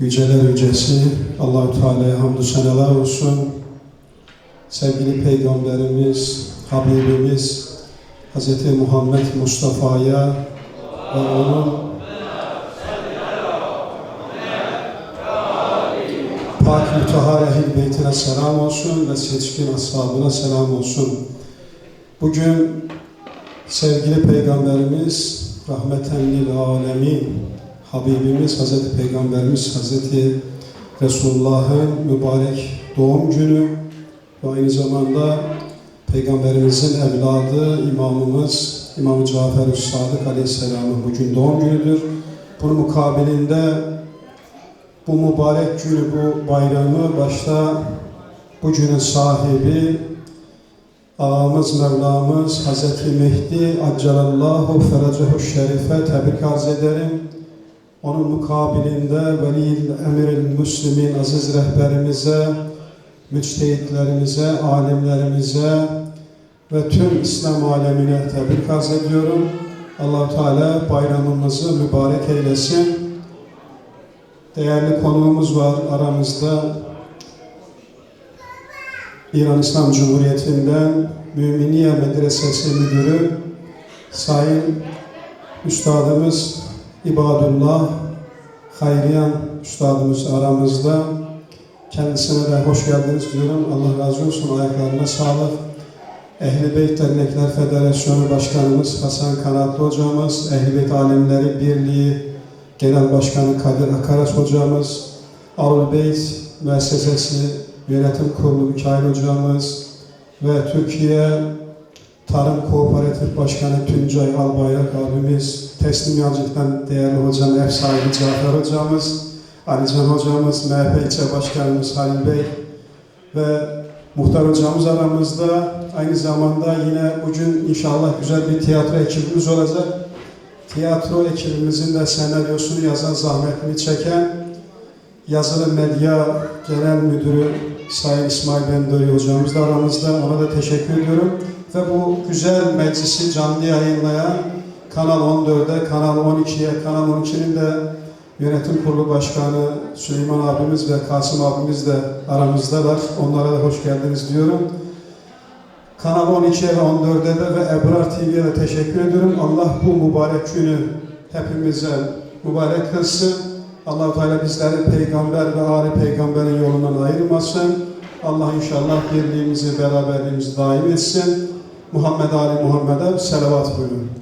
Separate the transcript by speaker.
Speaker 1: Yüceler yücesi Allahu Teala'ya hamdü seneler olsun. Sevgili Peygamberimiz, Habibimiz Hz. Muhammed Mustafa'ya ve onun Pak mütehar ehl beytine selam olsun ve seçkin ashabına selam olsun. Bugün sevgili Peygamberimiz rahmeten lil alemin Habibimiz Hazreti Peygamberimiz Hazreti Resulullah'ın mübarek doğum günü ve aynı zamanda Peygamberimizin evladı, imamımız İmam Cafer-i Sadık Aleyhisselam'ın bugün doğum günüdür. Bunun mukabilinde bu mübarek günü, bu bayramı başta bu günün sahibi Ağamız, Mevlamız Hazreti Mehdi Accalallahu Feracehu Şerife tebrik arz ederim. Onun mukabilinde Velil Emiril Müslümin aziz rehberimize, müçtehitlerimize, alimlerimize ve tüm İslam alemine tebrik arz ediyorum. allah Teala bayramımızı mübarek eylesin. Değerli konuğumuz var aramızda. İran İslam Cumhuriyeti'nden Müminiye Medresesi Müdürü Sayın Üstadımız İbadullah Hayriyan Üstadımız aramızda. Kendisine de hoş geldiniz diyorum. Allah razı olsun. Ayaklarına sağlık. Ehli Beyt Dernekler Federasyonu Başkanımız Hasan Kanatlı Hocamız, Ehli Beyt Alimleri Birliği Genel Başkanı Kadir Akaras Hocamız, Avrul Beyt Müessesesi Yönetim Kurulu Mikail Hocamız ve Türkiye Tarım Kooperatif Başkanı Tuncay Albayrak abimiz, Teslim Yancık'tan değerli hocam, ev sahibi Cafer hocamız, Alican hocamız, MHP ilçe başkanımız Halil Bey ve muhtar hocamız aramızda. Aynı zamanda yine bugün inşallah güzel bir tiyatro ekibimiz olacak. Tiyatro ekibimizin de senaryosunu yazan, zahmetini çeken Yazılı Medya Genel Müdürü Sayın İsmail Bendoy hocamız da aramızda. Ona da teşekkür ediyorum. Ve bu güzel meclisi canlı yayınlayan Kanal 14'e, Kanal 12'ye, Kanal 12'nin de yönetim kurulu başkanı Süleyman abimiz ve Kasım abimiz de aramızdalar. Onlara da hoş geldiniz diyorum. Kanal 12'ye ve 14'e de ve Ebrar TV'ye de teşekkür ediyorum. Allah bu mübarek günü hepimize mübarek kılsın. allah Teala bizleri peygamber ve Ali peygamberin yolundan ayırmasın. Allah inşallah birliğimizi, beraberliğimizi daim etsin. Muhammed Ali Muhammed'e selavat buyurun.